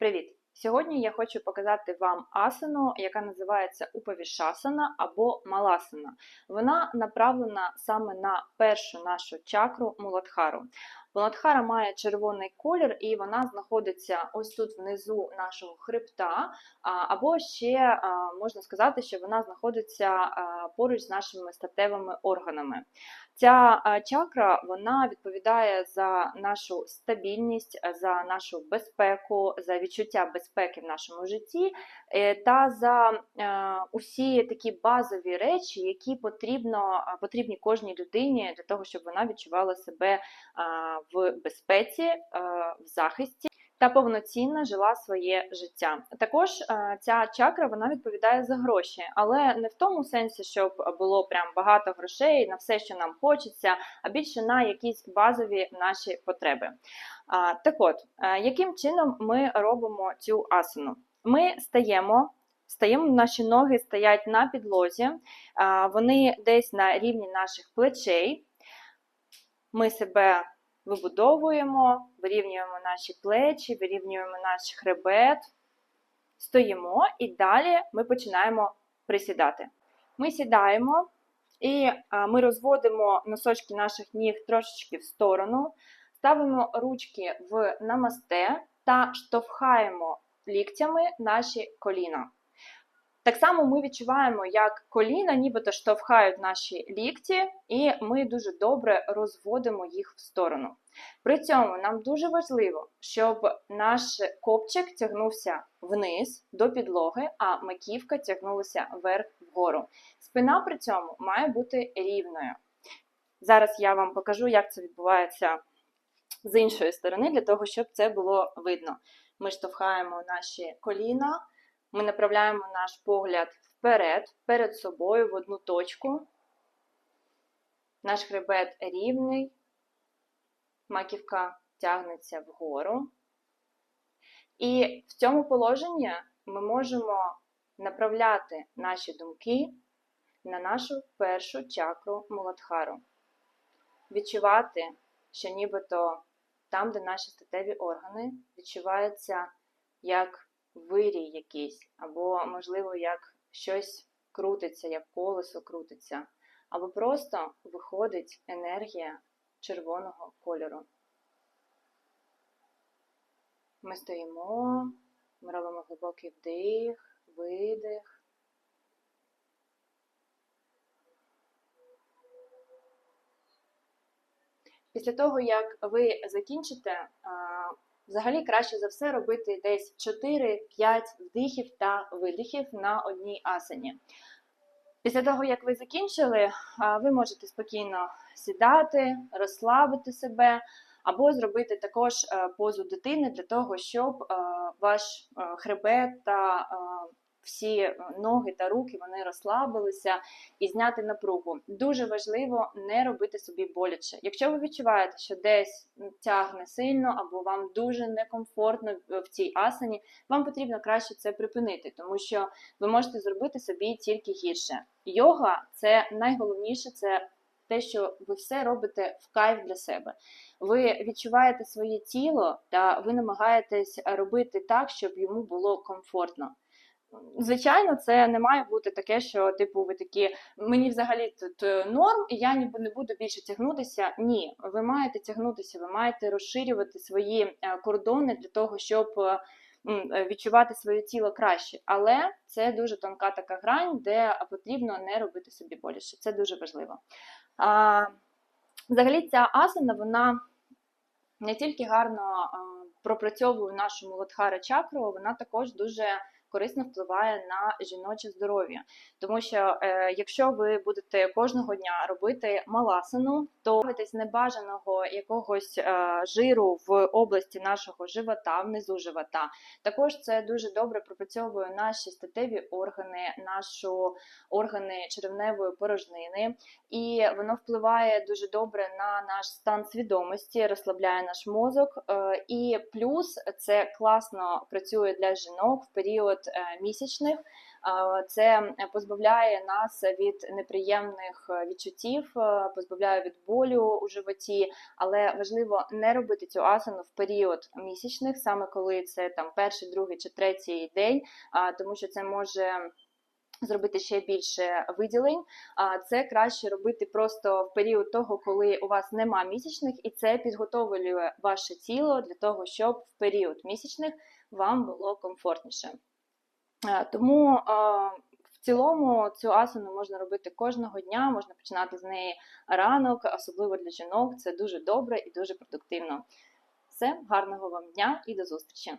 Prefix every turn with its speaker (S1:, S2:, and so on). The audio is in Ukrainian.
S1: Привіт! Сьогодні я хочу показати вам асану, яка називається Уповішасана або Маласана. Вона направлена саме на першу нашу чакру Муладхару. Муладхара має червоний колір, і вона знаходиться ось тут внизу нашого хребта, або ще можна сказати, що вона знаходиться поруч з нашими статевими органами. Ця чакра вона відповідає за нашу стабільність, за нашу безпеку, за відчуття безпеки в нашому житті е, та за е, усі такі базові речі, які потрібно, потрібні кожній людині для того, щоб вона відчувала себе в безпеці, е, в захисті та повноцінно жила своє життя. Також е, ця чакра вона відповідає за гроші, але не в тому сенсі, щоб було прям багато грошей на все, що нам хочеться, а більше на якісь базові наші потреби. Так от, е, яким чином ми робимо цю асану? Ми стаємо. Стаємо, наші ноги стоять на підлозі, вони десь на рівні наших плечей. Ми себе вибудовуємо, вирівнюємо наші плечі, вирівнюємо наш хребет, стоїмо і далі ми починаємо присідати. Ми сідаємо і ми розводимо носочки наших ніг трошечки в сторону, ставимо ручки в намасте та штовхаємо ліктями наші коліна. Так само ми відчуваємо, як коліна нібито штовхають наші лікті, і ми дуже добре розводимо їх в сторону. При цьому нам дуже важливо, щоб наш копчик тягнувся вниз до підлоги, а маківка тягнулася вверх вгору. Спина при цьому має бути рівною. Зараз я вам покажу, як це відбувається з іншої сторони, для того, щоб це було видно. Ми штовхаємо наші коліна. Ми направляємо наш погляд вперед, перед собою в одну точку. Наш хребет рівний, маківка тягнеться вгору. І в цьому положенні ми можемо направляти наші думки на нашу першу чакру Муладхару. Відчувати, що нібито там, де наші статеві органи, відчувається як вирій якийсь, або, можливо, як щось крутиться, як колесо крутиться, або просто виходить енергія червоного кольору. Ми стоїмо, ми робимо глибокий вдих, видих. Після того, як ви закінчите Взагалі краще за все робити десь 4-5 вдихів та видихів на одній асані. Після того, як ви закінчили, ви можете спокійно сідати, розслабити себе, або зробити також е, позу дитини для того, щоб е, ваш е, хребет та всі е, ноги та руки вони розслабилися і зняти напругу. Дуже важливо не робити собі боляче. Якщо ви відчуваєте, що десь тягне сильно або вам дуже некомфортно в цій асані, вам потрібно краще це припинити, тому що ви можете зробити собі тільки гірше. Йога це найголовніше, це те, що ви все робите в кайф для себе. Ви відчуваєте своє тіло та ви намагаєтесь робити так, щоб йому було комфортно. Звичайно, це не має бути таке, що типу ви такі мені взагалі тут е, норм, і я ніби не буду більше тягнутися. Ні, ви маєте тягнутися, ви маєте розширювати свої е, кордони для того, щоб е, відчувати своє тіло краще. Але це дуже тонка така грань, де потрібно не робити собі боліше. Це дуже важливо. А, Взагалі, ця асана, вона не тільки гарно пропрацьовує нашу молодхара чакру, вона також дуже корисно впливає на жіноче здоров'я. Тому що е, якщо ви будете кожного дня робити маласану, то з небажаного якогось е, жиру в області нашого живота, внизу живота. Також це дуже добре пропрацьовує наші статеві органи, нашу органи черевневої порожнини, і воно впливає дуже добре на наш стан свідомості, розслабляє наш мозок. Е, і плюс це класно працює для жінок в період місячних. Е, Це позбавляє нас від неприємних е, відчуттів, е, позбавляє від болю у животі, але важливо не робити цю асану в період місячних, саме коли це там перший, другий чи третій день, тому що це може. Зробити ще більше виділень, а це краще робити просто в період того, коли у вас нема місячних, і це підготовлює ваше тіло для того, щоб в період місячних вам було комфортніше. Е, Тому е, в цілому цю асану можна робити кожного дня, можна починати з неї ранок, особливо для жінок. Це дуже добре і дуже продуктивно. Все, гарного вам дня і до зустрічі!